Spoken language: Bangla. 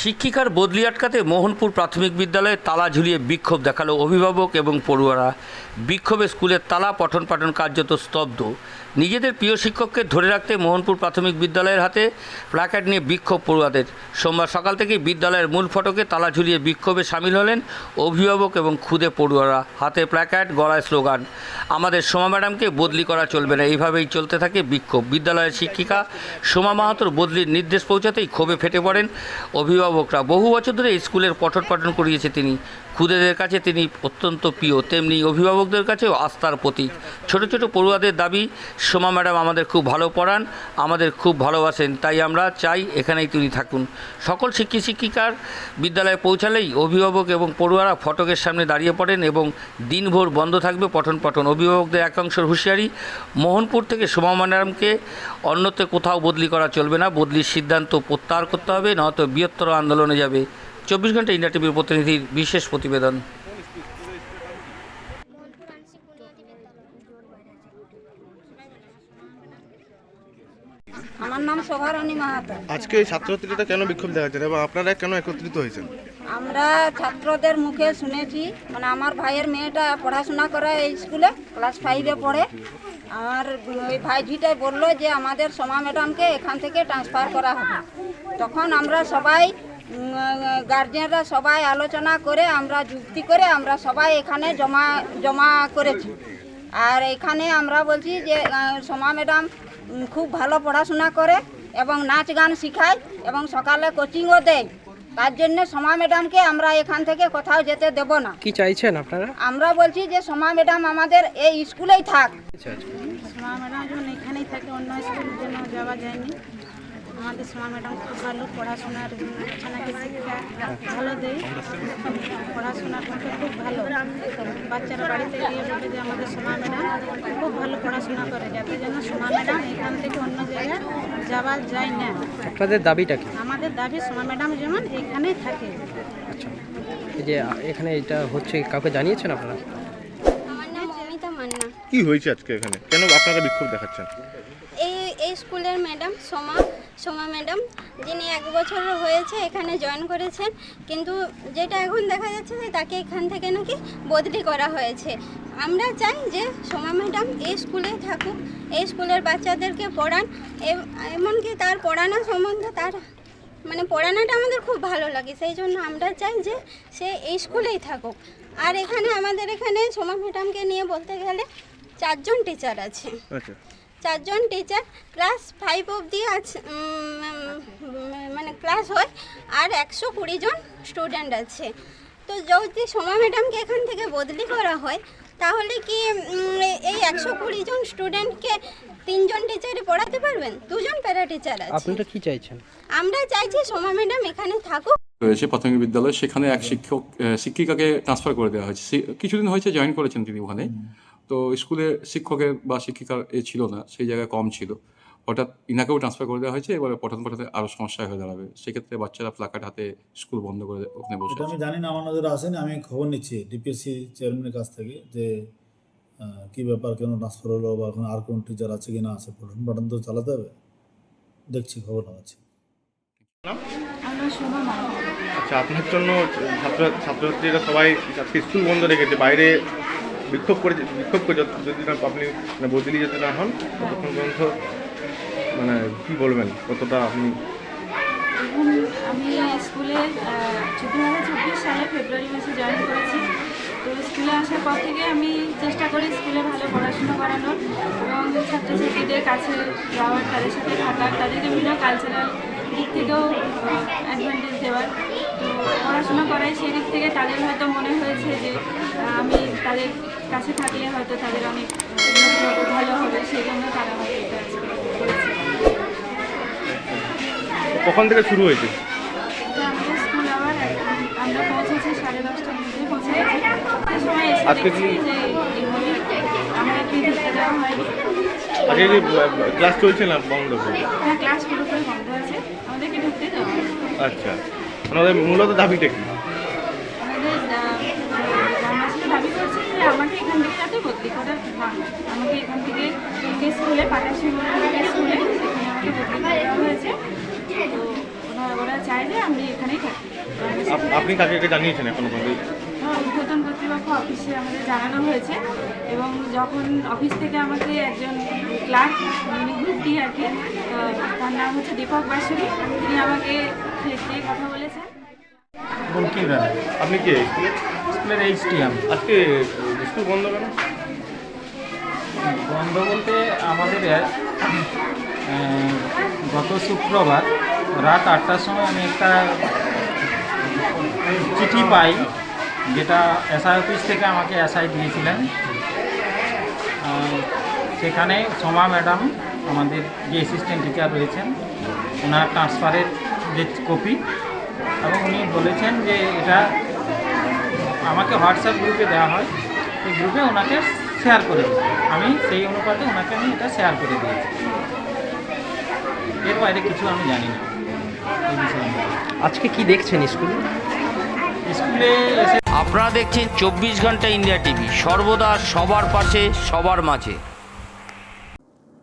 শিক্ষিকার বদলি আটকাতে মোহনপুর প্রাথমিক বিদ্যালয়ে তালা ঝুলিয়ে বিক্ষোভ দেখাল অভিভাবক এবং পড়ুয়ারা। বিক্ষোভে স্কুলের তালা পঠন পাঠন কার্যত স্তব্ধ। নিজেদের প্রিয় শিক্ষককে ধরে রাখতে মোহনপুর প্রাথমিক বিদ্যালয়ের হাতে প্ল্যাকার্ড নিয়ে বিক্ষোভ পড়ুয়াদের। সোমবার সকাল থেকেই বিদ্যালয়ের মূল ফটকে তালা ঝুলিয়ে বিক্ষোভে সামিল হলেন অভিভাবক এবং খুদে পড়ুয়ারা। হাতে প্ল্যাকার্ড গলায় স্লোগান। আমাদের সোমা ম্যাডামকে বদলি করা চলবে না। এইভাবেই চলতে থাকে বিক্ষোভ। বিদ্যালয়ের শিক্ষিকা সোমা মাহাতোর বদলির নির্দেশ পৌঁছাতেই ক্ষোভে ফেটে পড়েন অভিভাবকরা। বহু বছর ধরে স্কুলের পঠন পাঠন করিয়েছে তিনি। খুদেদের কাছে তিনি অত্যন্ত প্রিয়। তেমনি অভিভাবকদের কাছেও আস্থার প্রতীক। ছোট ছোট পড়ুয়াদের দাবি, সোমা ম্যাডাম আমাদের খুব ভালো পড়ান, আমাদের খুব ভালোবাসেন, তাই আমরা চাই এখানেই তিনি থাকুন। সকল শিক্ষিক শিক্ষিকার বিদ্যালয়ে পৌঁছালেই অভিভাবক এবং পড়ুয়ারা ফটকের সামনে দাঁড়িয়ে পড়েন এবং দিনভর বন্ধ থাকবে পঠন পঠন। অভিভাবকদের একাংশের হুঁশিয়ারি, মোহনপুর থেকে সোমা ম্যাডামকে অন্যত্র কোথাও বদলি করা চলবে না। বদলির সিদ্ধান্ত প্রত্যাহার করতে হবে, নয়তো বৃহত্তর আন্দোলনে যাবে। চব্বিশ ঘণ্টা ইন্ডিয়া টিভির প্রতিনিধির বিশেষ প্রতিবেদন। আমার নাম শোভারণী মাহাতো। আজকে এই ছাত্রছাত্রীরা কেন বিক্ষোভ দেখাচ্ছেন এবং আপনারা কেন একত্রিত হয়েছেন? আমরা ছাত্রদের মুখে শুনেছি মানে আমার ভাইয়ের মেয়েটা পড়াশোনা করে এই স্কুলে ক্লাস ফাইভে পড়ে। আর ওই ভাইঝিটাই বলল যে আমাদের সোমা ম্যাডামকে এখান থেকে ট্রান্সফার করা হবে। তখন আমরা সবাই গার্জেনরা সবাই আলোচনা করে আমরা যুক্তি করে আমরা সবাই এখানে জমা জমা করেছি। আর এখানে আমরা বলছি যে সোমা ম্যাডাম খুব ভালো পড়াশোনা করে এবং নাচ গান শেখায় এবং সকালে কোচিংও দেয়। তার জন্য সোমা ম্যাডামকে আমরা এখান থেকে কোথাও যেতে দেব না। কি চাইছেন আপনারা? আমরা বলছি যে সোমা ম্যাডাম আমাদের এই স্কুলেই থাক। সোমা ম্যাডাম যখন এখানেই থাকে অন্য স্কুলের জন্য যাওয়া যায়নি। আমাদের সোমা ম্যাডাম খুব ভালো পড়াশোনার ছানাকে শিক্ষা ভালো দেয়। পড়াশোনার পক্ষে খুব ভালো। বাচ্চারা বাড়িতে গিয়ে বলে যে আমাদের সোমা ম্যাডাম খুব ভালো পড়াশোনা করে যাতে যেন সোমা ম্যাডাম এখান থেকে অন্য জায়গায় যাওয়া যায় না। আপনাদের দাবিটা কি? আমাদের দাবি সোমা ম্যাডাম যেমন এখানেই থাকে। আচ্ছা। এই যে এখানে এটা হচ্ছে কাউকে জানিয়েছেন আপনারা? আমার নাম অমিতা কি হয়েছে আজকে এখানে? কেন আপনারা বিক্ষোভ দেখাচ্ছেন? এই স্কুলের ম্যাডাম সোমা সোমা ম্যাডাম, যিনি এক বছর হয়েছে এখানে জয়েন করেছেন, কিন্তু যেটা এখন দেখা যাচ্ছে যে তাকে এখান থেকে নাকি বদলি করা হয়েছে। আমরা চাই যে সোমা ম্যাডাম এই স্কুলেই থাকুক, এই স্কুলের বাচ্চাদেরকে পড়ান এম- এমনকি তার পড়ানো সম্বন্ধে তার মানে পড়ানোটা আমাদের খুব ভালো লাগে, সেই জন্য আমরা চাই যে সে এই স্কুলেই থাকুক। আর এখানে আমাদের এখানে সোমা ম্যাডামকে নিয়ে বলতে গেলে চারজন টিচার আছে আচ্ছা। চারজন টিচার ক্লাস ফাইভ অবধি আছে মানে ক্লাস হয় আর একশো কুড়ি জন স্টুডেন্ট আছে। তো যদি সোমা ম্যাডামকে এখান থেকে বদলি করা হয় তাহলে কি এই একশো কুড়ি জন স্টুডেন্টকে তিনজন টিচারই পড়াতে পারবেন? দুজন প্যারা টিচার আছে। আপনারা কি চাইছেন? আমরা চাইছি সোমা ম্যাডাম এখানে থাকুক। রয়েছে প্রাথমিক বিদ্যালয় সেখানে এক শিক্ষক শিক্ষিকাকে ট্রান্সফার করে দেওয়া হয়েছে। কিছুদিন হয়েছে জয়েন করেছেন তিনি ওখানে। তো স্কুলে শিক্ষকের বা শিক্ষিকার এ ছিল না সেই জায়গায় কম ছিল। হঠাৎ ইনাকেও ট্রান্সফার করে দেওয়া হয়েছে এবারে পঠন পাঠাতে আরও সমস্যা হয়ে দাঁড়াবে। সেক্ষেত্রে বাচ্চারা প্লাকার্ড হাতে স্কুল বন্ধ করে ওখানে বসে আমি জানি না আমার নজরে আসেনি। আমি খবর নিচ্ছি ডিপিএসসি চেয়ারম্যানের কাছ থেকে যে কি ব্যাপার কেন ট্রান্সফার হলো বা এখন আর কোন টিচার আছে কি না আছে পঠন পাঠন তো চালাতে হবে। দেখছি খবর মাহাতো আচ্ছা আপনার জন্য ছাত্র ছাত্রছাত্রীরা সবাই স্কুল বন্ধ রেখেছে বাইরে বিক্ষোভ করে বিক্ষোভ করে যদি না আপনি মানে বদলি যদি না হন, ততক্ষণ পর্যন্ত মানে কি বলবেন? কতটা আপনি আমি স্কুলে দু হাজার চব্বিশ সালে ফেব্রুয়ারি মাসে জয়েন করেছি। তো স্কুলে আসার পর থেকে আমি চেষ্টা করি স্কুলে ভালো পড়াশোনা করানোর। এবং ছাত্রছাত্রীদের কাছে যাওয়ার, তাদের সাথে থাকার তাদের বিভিন্ন কালচারাল দিক থেকেও অ্যাডভান্টেজ দেওয়ার। তো পড়াশোনা করাই সেই দিক থেকে তাদের হয়তো মনে হয়েছে যে আমি তাদের কাছে থাকলে হয়তো তাদের অনেক ভালো হবে সেই জন্য তারা হয়তো এটা কখন থেকে শুরু হয়েছে? স্কুল আবার আমরা পৌঁছেছি সাড়ে দশটার মধ্যে পৌঁছে গেছি। সময় আজকে কি- আমাদেরকে ঢুকতে দেওয়া হয়নি আজকে ক্লাস চলছে না বন্ধ? হ্যাঁ ক্লাস বন্ধ আছে আমাদেরকে ঢুকতে দেওয়া হয়নি আচ্ছা। ওদের মূলত দাবিটা কি? আমাকে এখান থেকে বদলি করা হয় আমাকে এখান থেকে স্কুলে পাটাশি স্কুলে সেখানে আমাকে বদলি করে হয়েছে। তো ওরা- ওরা চায় যে আমি এখানেই থাকি। আপনি কাকে জানিয়েছেন এখনও পর্যন্ত ঊর্ধ্বতন কর্তৃপক্ষ অফিসে আমাদের জানানো হয়েছে এবং যখন অফিস থেকে আমাকে একজন ক্লার্ক মানে গ্রুপ ডি আর কি তার নাম হচ্ছে দীপক বাসুরি তিনি আমাকে দিয়ে কথা বলেছেন? বঙ্কিম আপনি কে? স্কুলে স্কুলের এইচটিএম আজকে স্কুল বন্ধ কেন? বন্ধ বলতে আমাদের গত শুক্রবার রাত আটটার সময় আমি একটা চিঠি পাই যেটা এসআই অফিস থেকে আমাকে এসআই দিয়েছিলেন। সেখানে সোমা ম্যাডাম আমাদের যে অ্যাসিস্ট্যান্ট টিচার রয়েছেন ওনার ট্রান্সফারের যে কপি এবং উনি বলেছেন যে এটা আমাকে হোয়াটসঅ্যাপ গ্রুপে দেওয়া হয়। সেই গ্রুপে ওনাকে শেয়ার করে দিই। আমি সেই অনুপাতে ওনাকে আমি এটা শেয়ার করে দিয়েছি। এর বাইরে কিছু আমি জানি না। এই বিষয়ে আজকে কি দেখছেন স্কুলে? স্কুলে এসে আপনারা দেখছেন চব্বিশ ঘণ্টা ইন্ডিয়া টিভি। সর্বদা সবার পাশে সবার মাঝে।